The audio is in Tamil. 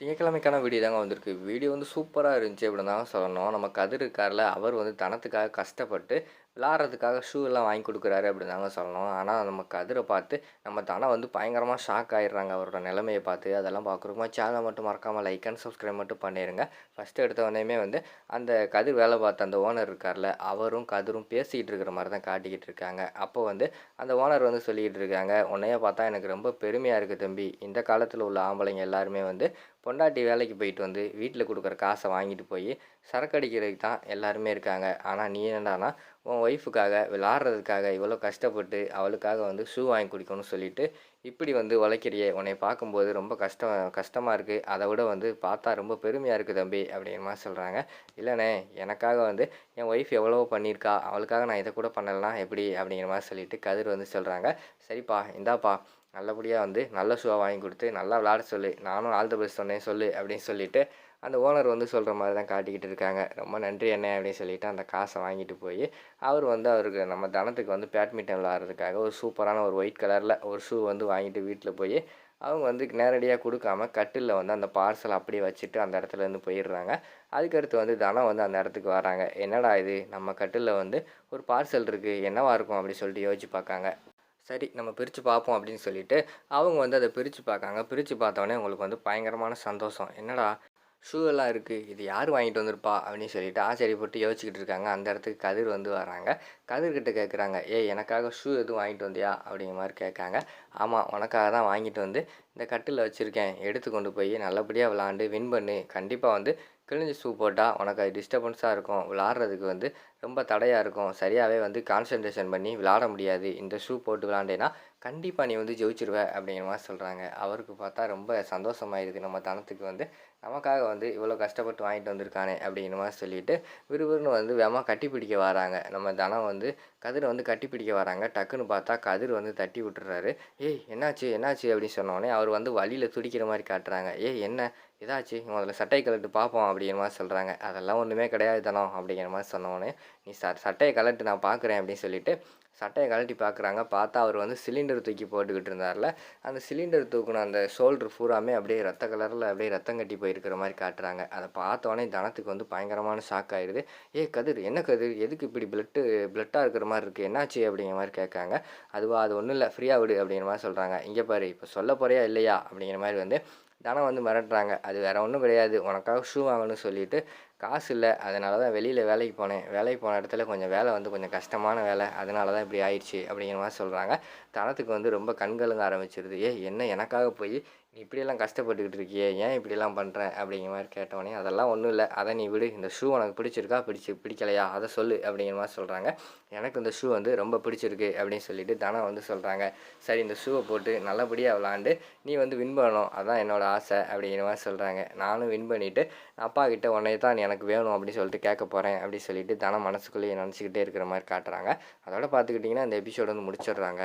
திங்கக்கிழமைக்கான வீடியோ தாங்க வந்திருக்கு. வீடியோ வந்து சூப்பராக இருந்துச்சு அப்படின்னு தாங்க சொல்லணும். நம்ம கதிர் இருக்கார்ல அவர் வந்து தனத்துக்காக கஷ்டப்பட்டு விளாட்றதுக்காக ஷூ எல்லாம் வாங்கி கொடுக்குறாரு அப்படின்னு தாங்க சொல்லணும். ஆனால் நம்ம கதிரை பார்த்து நம்ம தனம் வந்து பயங்கரமாக ஷாக் ஆயிடுறாங்க. அவரோட நிலைமையை பார்த்து அதெல்லாம் பார்க்குறோமா சேனலை மட்டும் மறக்காமல் லைக் அண்ட் சப்ஸ்கிரைப் மட்டும் பண்ணிடுங்க ஃபஸ்ட்டு எடுத்த உடனேயுமே வந்து அந்த கதிர் வேலை பார்த்த அந்த ஓனர் இருக்கார்ல அவரும் கதிரும் பேசிக்கிட்டு இருக்கிற மாதிரி தான் காட்டிக்கிட்டு இருக்காங்க. அப்போ வந்து அந்த ஓனர் வந்து சொல்லிக்கிட்டு இருக்காங்க உன்னைய பார்த்தா எனக்கு ரொம்ப பெருமையாக இருக்குது தம்பி. இந்த காலத்தில் உள்ள ஆம்பளைங்க எல்லாருமே வந்து பொண்டாட்டி வேலைக்கு போயிட்டு வந்து வீட்டில் கொடுக்குற காசை வாங்கிட்டு போய் சரக்கு அடிக்கிறதுக்கு தான் எல்லாருமே இருக்காங்க. ஆனால் நீ என்னடானா உன் ஒய்ஃபுக்காக விளாட்றதுக்காக இவ்வளோ கஷ்டப்பட்டு அவளுக்காக வந்து ஷூ வாங்கி கொடுக்கணும்னு சொல்லிட்டு இப்படி வந்து உழைக்கிறியே. உன்னை பார்க்கும்போது ரொம்ப கஷ்டம் கஷ்டமாக இருக்குது அதை விட வந்து பார்த்தா ரொம்ப பெருமையாக இருக்குது தம்பி அப்படிங்கிற மாதிரி சொல்கிறாங்க இல்லைண்ணே எனக்காக வந்து என் ஒய்ஃப் எவ்வளவோ பண்ணியிருக்கா. அவளுக்காக நான் இதை கூட பண்ணலாம் எப்படி? அப்படிங்கிற மாதிரி சொல்லிட்டு கதிர் வந்து சொல்கிறாங்க சரிப்பா இந்தாப்பா நல்லபடியாக வந்து நல்ல ஷூவாக வாங்கி கொடுத்து நல்லா விளாட சொல்லு. நானும் ஆல் த பெஸ்ட் சொன்னேன் சொல்லு அப்படின்னு சொல்லிட்டு அந்த ஓனர் வந்து சொல்கிற மாதிரி தான் காட்டிக்கிட்டு இருக்காங்க. ரொம்ப நன்றி என்ன அப்படின்னு சொல்லிட்டு அந்த காசை வாங்கிட்டு போய் அவர் வந்து அவருக்கு நம்ம தனத்துக்கு வந்து பேட்மிண்டன் விளாட்றதுக்காக ஒரு சூப்பரான ஒரு ஒயிட் கலரில் ஒரு ஷூ வந்து வாங்கிட்டு வீட்டில் போய் அவங்க வந்து நேரடியாக கொடுக்காம கட்டிலில் வந்து அந்த பார்சல் அப்படியே வச்சுட்டு அந்த இடத்துல இருந்து போயிடுறாங்க. அதுக்கடுத்து வந்து தனம் வந்து அந்த இடத்துக்கு வராங்க. என்னடா இது? நம்ம கட்டிலில் வந்து ஒரு பார்சல் இருக்குது என்னவா இருக்கும் அப்படின்னு சொல்லிட்டு யோசிச்சு பார்க்காங்க. சரி நம்ம பிரித்து பார்ப்போம் அப்படின்னு சொல்லிட்டு அவங்க வந்து அதை பிரித்து பார்க்காங்க. பிரித்து பார்த்தோன்னே உங்களுக்கு வந்து பயங்கரமான சந்தோஷம். என்னடா? ஷூ எல்லாம் இருக்குது இது யார் வாங்கிட்டு வந்திருப்பா? அப்படின்னு சொல்லிட்டு ஆச்சரியப்பட்டு யோசிச்சுக்கிட்டு இருக்காங்க. அந்த இடத்துக்கு கதிர் வந்து வராங்க. கதிர்கிட்ட கேட்குறாங்க ஏய் எனக்காக ஷூ எதுவும் வாங்கிட்டு வந்தியா? அப்படிங்கிற மாதிரி கேட்காங்க. ஆமாம் உனக்காக தான் வாங்கிட்டு வந்து இந்த கட்டில் வச்சுருக்கேன். எடுத்து கொண்டு போய் நல்லபடியாக விளாண்டு வின் பண்ணு. கண்டிப்பாக வந்து கிழிஞ்சு ஷூ போட்டால் உனக்கு அது டிஸ்டர்பன்ஸாக இருக்கும். விளாட்றதுக்கு வந்து ரொம்ப தடையாக இருக்கும். சரியாகவே வந்து கான்சன்ட்ரேஷன் பண்ணி விளாட முடியாது. இந்த ஷூ போட்டு விளாண்டேன்னா கண்டிப்பாக நீ வந்து ஜெயிச்சிருவ அப்படிங்கிற மாதிரி சொல்கிறாங்க அவருக்கு பார்த்தா ரொம்ப சந்தோஷமாயிடுது நம்ம தனத்துக்கு வந்து நமக்காக வந்து இவ்வளோ கஷ்டப்பட்டு வாங்கிட்டு வந்திருக்கானே அப்படிங்கிற மாதிரி சொல்லிட்டு விறுவிறுன்னு வந்து வேமா கட்டி பிடிக்க வராங்க. நம்ம தனம் வந்து கதிரை வந்து கட்டி பிடிக்க வராங்க. டக்குன்னு பார்த்தா கதிர் வந்து தட்டி விட்டுறாரு. ஏய் என்னாச்சு? என்னாச்சு? அப்படின்னு சொன்னோடனே அவர் வந்து வழியில் துடிக்கிற மாதிரி காட்டுறாங்க. ஏய் என்ன? இதாச்சு முதல்ல சட்டையை கலட்டு பார்ப்போம் அப்படிங்கிற மாதிரி சொல்கிறாங்க அதெல்லாம் ஒன்றுமே கிடையாது தானோ அப்படிங்கிற மாதிரி சொன்னோன்னே நீ ச சட்டையை கலட்டு நான் பார்க்குறேன் அப்படின்னு சொல்லிட்டு சட்டையை கழட்டி பார்க்குறாங்க. பார்த்தா அவர் வந்து சிலிண்டர் தூக்கி போட்டுக்கிட்டு இருந்தார்ல. அந்த சிலிண்டர் தூக்குன அந்த ஷோல்டர் பூராமே அப்படியே ரத்த கலரில் அப்படியே ரத்தம் கட்டி போயிருக்கிற மாதிரி காட்டுறாங்க. அதை பார்த்தோன்னே தனத்துக்கு வந்து பயங்கரமான ஷாக் ஆயிடுது. ஏ கதிர் என்ன கதிர்? எதுக்கு இப்படி பிளட்டு பிளட்டாக இருக்கிற மாதிரி இருக்குது என்னாச்சு? அப்படிங்கிற மாதிரி கேட்காங்க. அதுவா அது ஒன்றும் இல்லை ஃப்ரீயாக விடு அப்படிங்கிற மாதிரி சொல்கிறாங்க இங்கே பாரு இப்போ சொல்ல போறியா இல்லையா? அப்படிங்கிற மாதிரி வந்து தனம் வந்து மிரட்டுறாங்க. அது வேறு ஒன்றும் கிடையாது. உனக்காக ஷூ வாங்கணும்னு சொல்லிட்டு காசு இல்லை. அதனால தான் வெளியில் வேலைக்கு போனேன். வேலைக்கு போன இடத்துல கொஞ்சம் வேலை வந்து கொஞ்சம் கஷ்டமான வேலை. அதனால தான் இப்படி ஆயிடுச்சு அப்படிங்கிற மாதிரி சொல்கிறாங்க தனத்துக்கு வந்து ரொம்ப கண்கலங்க ஆரம்பிச்சிருது. ஏ என்ன எனக்காக போய் நீ இப்படியெல்லாம் கஷ்டப்பட்டுக்கிட்டு இருக்கியே ஏன் இப்படியெல்லாம் பண்ணுற அப்படிங்கிற மாதிரி கேட்டவொடனே அதெல்லாம் ஒன்றும் இல்லை. அதை நீ விடு. இந்த ஷூ உனக்கு பிடிச்சிருக்கா? பிடிச்சி பிடிக்கலையா? அதை சொல்லு. அப்படிங்கிற மாதிரி சொல்கிறாங்க எனக்கு இந்த ஷூ வந்து ரொம்ப பிடிச்சிருக்கு. அப்படின்னு சொல்லிட்டு தனம் வந்து சொல்கிறாங்க சரி இந்த ஷூவை போட்டு நல்லபடியாக விளாண்டு நீ வந்து வின் பண்ணணும். அதான் என்னோடய ஆசை. அப்படிங்கிற மாதிரி சொல்கிறாங்க நானும் வின் பண்ணிவிட்டு அப்பா கிட்ட உன்னை தான் நீ எனக்கு வேணும் அப்படின்னு சொல்லிட்டு கேட்க போகிறேன் அப்படின்னு சொல்லிட்டு தனம் மனசுக்குள்ளேயே நினச்சிக்கிட்டே இருக்கிற மாதிரி காட்டுறாங்க. அதோட பார்த்துக்கிட்டிங்கன்னா இந்த எபிசோடு வந்து முடிச்சிடுறாங்க.